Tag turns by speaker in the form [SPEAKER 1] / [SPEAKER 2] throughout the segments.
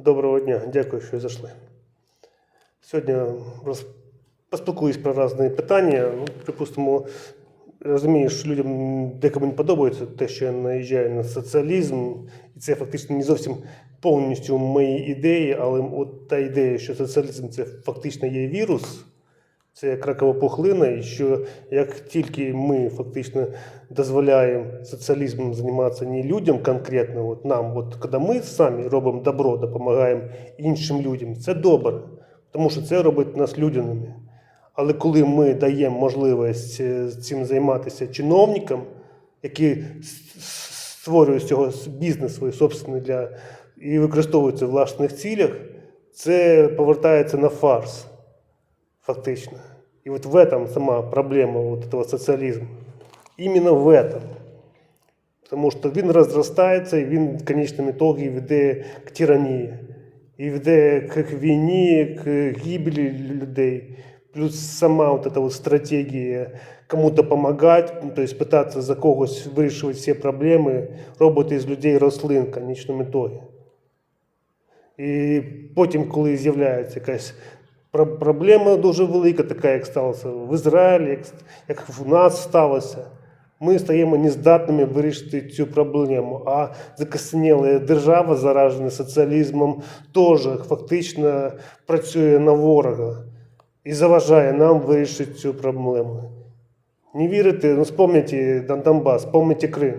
[SPEAKER 1] Доброго дня, дякую, що зайшли. Сьогодні роз... поспілкуюсь про різні питання. Ну, припустимо, розумію, що людям декому не подобається те, що я наїжджаю на соціалізм, і це фактично не зовсім повністю мої ідеї, але от та ідея, що соціалізм це фактично є вірус, це як ракова пухлина, і що як тільки ми фактично дозволяємо соціалізмом займатися не людям конкретно, от нам, от коли ми самі робимо добро, допомагаємо іншим людям, це добре, тому що це робить нас людяними. Але коли ми даємо можливість е, цим займатися чиновникам, які створюють з цього бізнес свій собственний для і використовуються в власних цілях, це повертається на фарс фактично. И вот в этом сама проблема вот этого социализма. Именно в этом. Тому що він розростається і він в конечному ітогі веде к тиранії. І веде к війні, к гибелі людей. Плюс сама вот эта вот стратегія кому-то помогать, ну, то есть пытаться за когось вирішувати всі проблеми, робити з людей рослин в конечному ітогі. І потім, коли з'являється якась про- проблема дуже велика, така, як сталося в Ізраїлі, як, як в нас сталося, ми стаємо нездатними вирішити цю проблему. А закосеніла держава, заражена соціалізмом, теж фактично працює на ворога і заважає нам вирішити цю проблему. Не вірите, ну спомните Дон- Донбас, спомните Крим.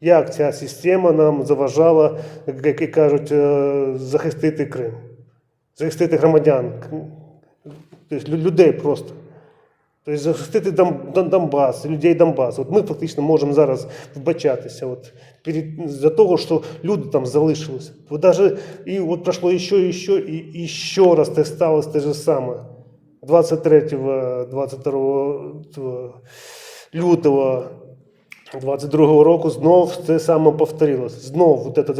[SPEAKER 1] Як ця система нам заважала, як і кажуть, е, захистити Крим, захистити громадян, тобто людей просто. Тобто захистити Дон- Дон- Донбас, людей Донбасу. От ми фактично можемо зараз вбачатися от, перед, за того, що люди там залишилися. От даже, і от пройшло ще, і ще, і, і ще раз те сталося те же саме. 23-22 лютого 22 року знов те саме повторилось. Знов вот эта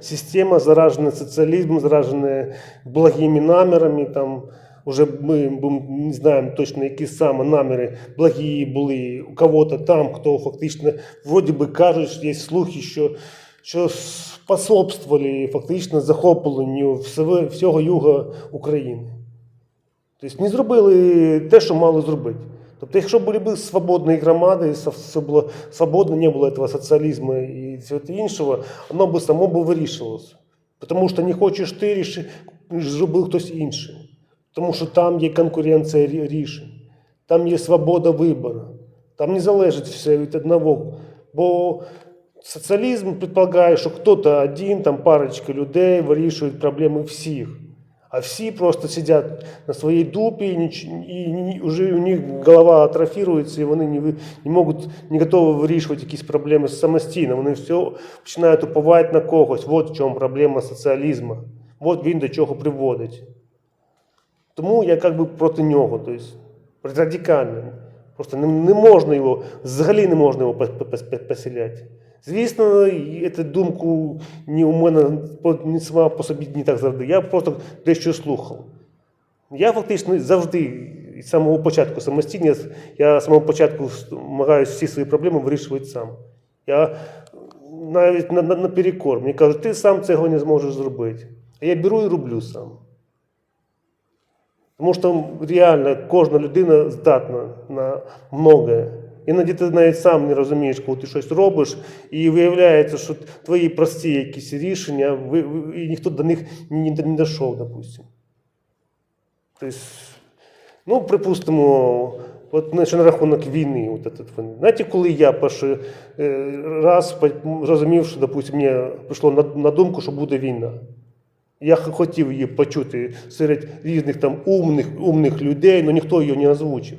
[SPEAKER 1] система, заражена социализмом, заражена благими намерами. Там уже ми бум- не знаємо точно, які саме наміри благі були у кого-то там, хто фактично, вроді би кажуть, що є слухи, що, що способствували фактично захопленню всього, всього юга України. Тобто не зробили те, що мали зробити. Тобто, якщо були б свободні громади, було свободно, не було цього соціалізму і всього іншого, воно б само б вирішувалося. Тому що не хочеш ти ріши, зробив хтось інший. Тому що там є конкуренція рішень, там є свобода вибору, там не залежить все від одного. Бо соціалізм предполагає, що хтось один, там парочка людей вирішують проблеми всіх. А всі просто сидять на своїй дупі, і, і, ні- вже у них голова атрофірується, і вони не, не можуть, не готові вирішувати якісь проблеми самостійно. Вони все починають уповати на когось. От в чому проблема соціалізму. От він до чого приводить. Тому я як би проти нього, тобто радикально. Просто не, не можна його, взагалі не можна його пос- пос- пос- поселяти. Звісно, і цю думку ні у мене ні сама по собі не так завжди. Я просто дещо слухав. Я фактично завжди з самого початку самостійно, я я з самого початку намагаюся всі свої проблеми вирішувати сам. Я навіть на, на, наперекор. Мені кажуть, ти сам цього не зможеш зробити. А я беру і роблю сам. Тому що реально кожна людина здатна на многое. Іноді ти навіть сам не розумієш, коли ти щось робиш, і виявляється, що твої прості якісь рішення, і ніхто до них не, дійшов, допустимо. Тобто, ну, припустимо, от на- на рахунок війни. От этот, знаєте, коли я перший е, раз зрозумів, що, допустимо, мені прийшло на думку, що буде війна. Я хотів її почути серед різних там умних, умних людей, але ніхто її не озвучив.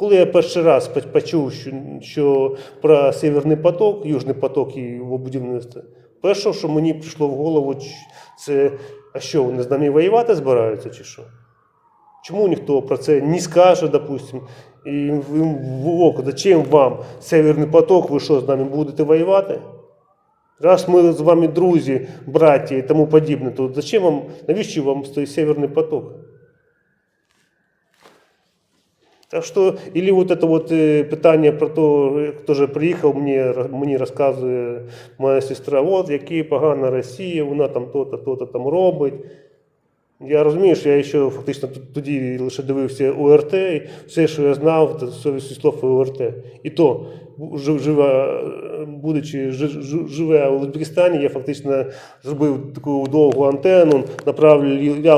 [SPEAKER 1] Коли я перший раз почув, що, що про Северний поток, Южний поток і його будівництво, перше, що мені прийшло в голову, це а що, вони з нами воювати збираються чи що? Чому ніхто про це не скаже, допустим, і в око, зачем вам Северний поток, ви що з нами будете воювати? Раз ми з вами друзі, браті і тому подібне, то зачем вам, навіщо вам той Северний поток? Так що, или вот это вот е, питання про то, хто же приїхав, мені, мені розказує моя сестра, от який погана Росія, вона там то-то, то-то там робить. Я розумію, що я ще фактично тоді лише дивився УРТ, і все, що я знав, це совісті слов УРТ. І то, бу- жив- жива, будучи жи- жи- живе в Узбекистані, я фактично зробив таку довгу антенну, направляв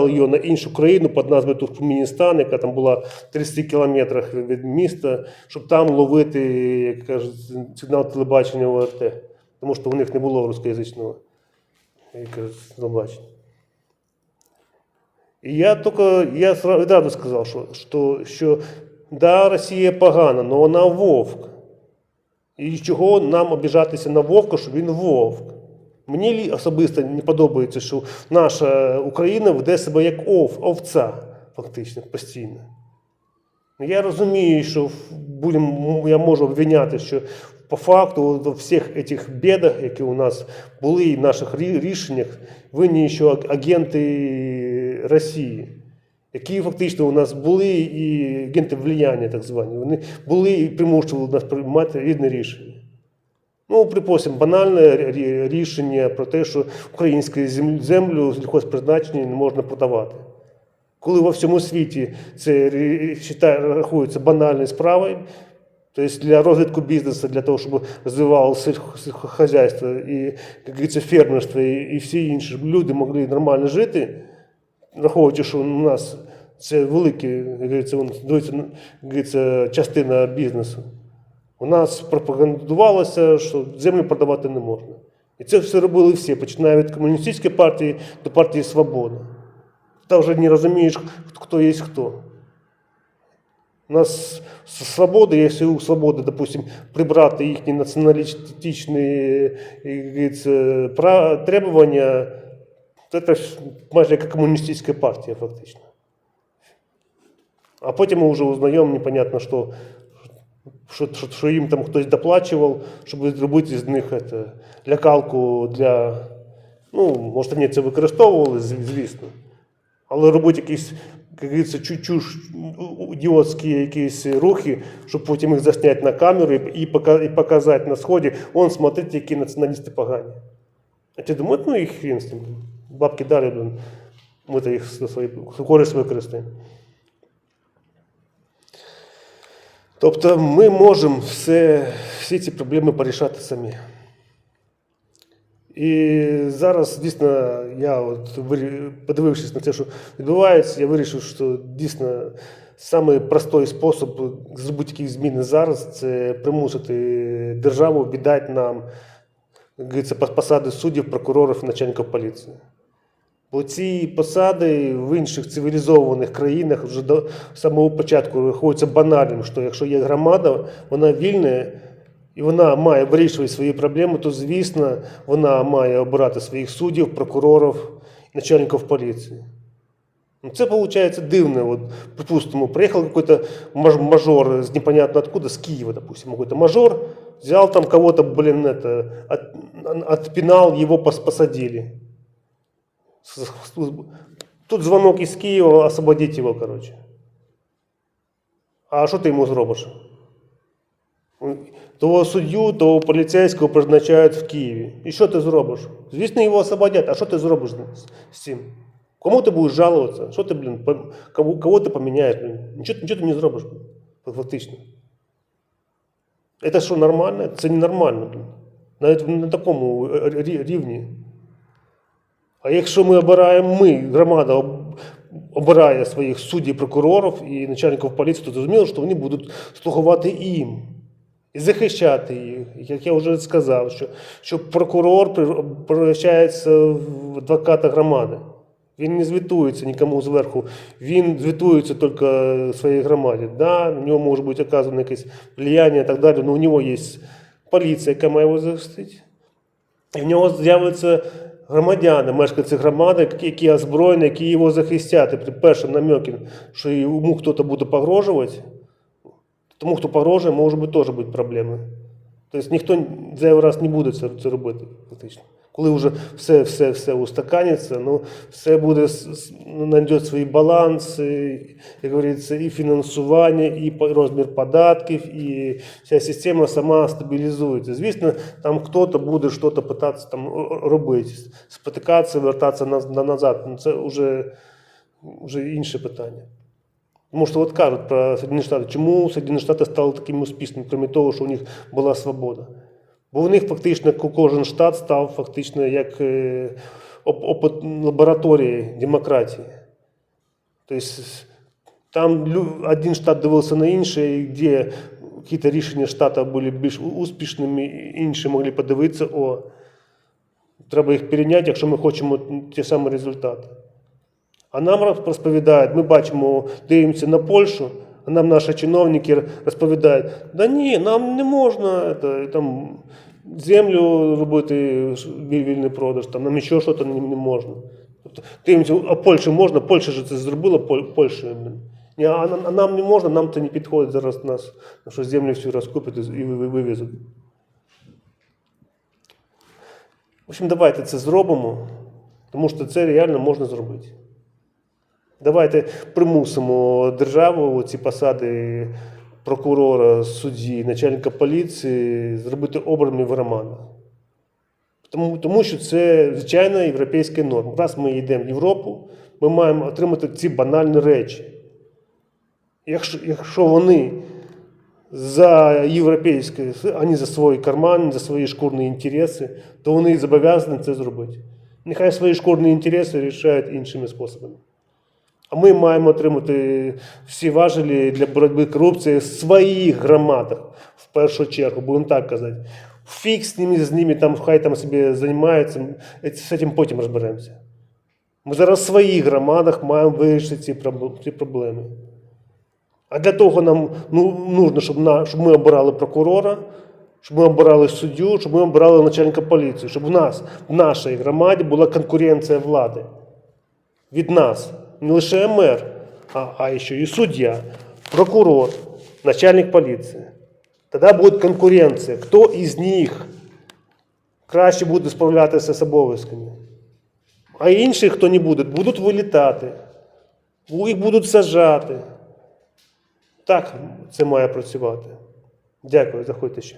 [SPEAKER 1] її на іншу країну під назвою Туркменістан, яка там була в 30 кілометрах від міста, щоб там ловити, як кажуть, сигнал телебачення УРТ. Тому що у них не було рускоязичного як телебачення. І я тільки я сра- відразу сказав, що, що, що да, Росія погана, але вона вовк. І чого нам обіжатися на вовка, що він вовк? Мені особисто не подобається, що наша Україна веде себе як ов, овця, фактично, постійно. Ну, Я розумію, що будем, я можу обвиняти, що по факту у всіх цих бідах, які у нас були і в наших рішеннях, винні ще агенти Росії, які фактично у нас були і агенти влияння, так звані. Вони були і примушували нас приймати різні рішення. Ну, припустимо, банальне рішення про те, що українську землю, сільхозпризначення не можна продавати. Коли во всьому світі це рахується банальною справою, тобто для розвитку бізнесу, для того, щоб розвивалося сільх- сільхозхозяйство і, як фермерство і всі інші люди могли нормально жити, враховуючи, що у нас це велика, говориться, частина бізнесу. У нас пропагандувалося, що землю продавати не можна. І це все робили всі, починаючи від комуністичної партії до партії Свобода. Ти вже не розумієш, хто є хто. У нас свобода, якщо у свободи, допустим, прибрати їхні націоналістичні требування, це ж майже як комуністична партія, фактично. А потім ми вже узнаємо непонятно, що, що, що, що їм там хтось доплачував, щоб зробити з них це, лякалку для. Ну, може, вони це використовували, звісно. Але робити якісь, як говориться, чуть-чуть ідіотські якісь рухи, щоб потім їх засняти на камеру і, і, показати на сході, он, смотрите, які націоналісти погані. А ти думаєш, ну їх хрін з тим. Бабки дали, блин. Ми то їх на свої користь використаємо. Тобто ми можемо все, всі ці проблеми порішати самі. І зараз дійсно я, от, подивившись на те, що відбувається, я вирішив, що дійсно самий простий спосіб зробити якісь зміни зараз це примусити державу віддати нам посади суддів, прокурорів, начальників поліції. Бо ці посади в інших цивілізованих країнах вже до самого початку рахуються банальним, що якщо є громада, вона вільна і вона має вирішувати свої проблеми, то звісно вона має обирати своїх суддів, прокурорів, начальників поліції. Ну, Це виходить дивно. Вот, припустимо, приехал какой-то мажор из непонятно откуда, с Киева, допустим, какой-то мажор, взял там кого-то, блин, это, от, отпинал, его посадили. С- с- Тут звонок из Киева, освободить его, короче. А що ти йому зробиш? Того суддю, того поліцейського призначають в Києві. І що ти зробиш? Звісно, його освободять. А що ти зробиш з- з цим? Кому ти будеш жалуватися? Що ти, блін, по- кого, кого ти поміняєш? Блін? Нічого, нічого ти не зробиш, блін, фактично. Це що, нормально? Це ненормально, блін. Навіть на такому рі- рівні. А якщо ми обираємо, ми, громада обирає своїх суддів, прокурорів і начальників поліції, то зрозуміло, що вони будуть слугувати їм і захищати їх. Як я вже сказав, що, що прокурор превращається в адвоката громади. Він не звітується нікому зверху, він звітується тільки своїй громаді. Да, на нього може бути оказано якесь влияння і так далі, але у нього є поліція, яка має його захистити. І в нього з'являться громадяни, мешканці громади, які- озброєні, які його захистять. І при першому намекі, що йому хтось буде погрожувати, тому хто погрожує, може бути теж бути проблеми. Тобто ніхто зайвий раз не буде це робити, фактично. Коли вже все, все, все устаканиться, ну, все буде с- ну, знайде свій баланс, як говориться, і фінансування, і розмір податків, і вся система сама стабілізується. Звісно, там хтось буде щось питатися там робити, спотикатися, вертатися на, на, назад. Ну, це вже, вже інше питання. Тому що от кажуть про Сполучені Штати, чому Сполучені Штати стали такими успішними, крім того, що у них була свобода. Бо у них фактично кожен штат став фактично як е, лабораторії демократії. Тобто там один штат дивився на інший, де якісь рішення штату були більш успішними, інші могли подивитися, о, треба їх перейняти, якщо ми хочемо ті самі результати. А нам розповідають, ми бачимо, дивимося на Польщу, а нам наші чиновники розповідають, да ні, нам не можна це, там, землю робити вільний продаж, там, нам ще щось не, не можна. Тобто, дивимося, а Польщі можна, Польща ж це зробила, Поль- Польща. блін. Ні, а, а нам не можна, нам це не підходить, зараз нас нашу землю всю розкупять і ви- ви- вивезуть. В общем, давайте це зробимо, тому що це реально можна зробити. Давайте примусимо державу ці посади прокурора, судді, начальника поліції зробити обраними в громадах. Тому, тому що це звичайна європейська норма. Раз ми йдемо в Європу, ми маємо отримати ці банальні речі. Якщо, якщо вони за європейське, ані за свій карман, за свої шкурні інтереси, то вони зобов'язані це зробити. Нехай свої шкурні інтереси рішають іншими способами. А ми маємо отримати всі важелі для боротьби з корупцією в своїх громадах, в першу чергу, будемо так казати. Фіг з ними, з ними там, хай там собі займаються, з цим потім розберемося. Ми зараз в своїх громадах маємо вирішити ці ці проблеми. А для того нам ну, нужно, щоб, на, щоб ми обирали прокурора, щоб ми обирали суддю, щоб ми обирали начальника поліції, щоб в нас, в нашій громаді була конкуренція влади. Від нас. Не лише мер, а, а ще і суддя, прокурор, начальник поліції. Тоді буде конкуренція. Хто із них краще буде справлятися з обов'язками? А інші, хто не буде, будуть вилітати, їх будуть сажати. Так це має працювати. Дякую, заходьте ще.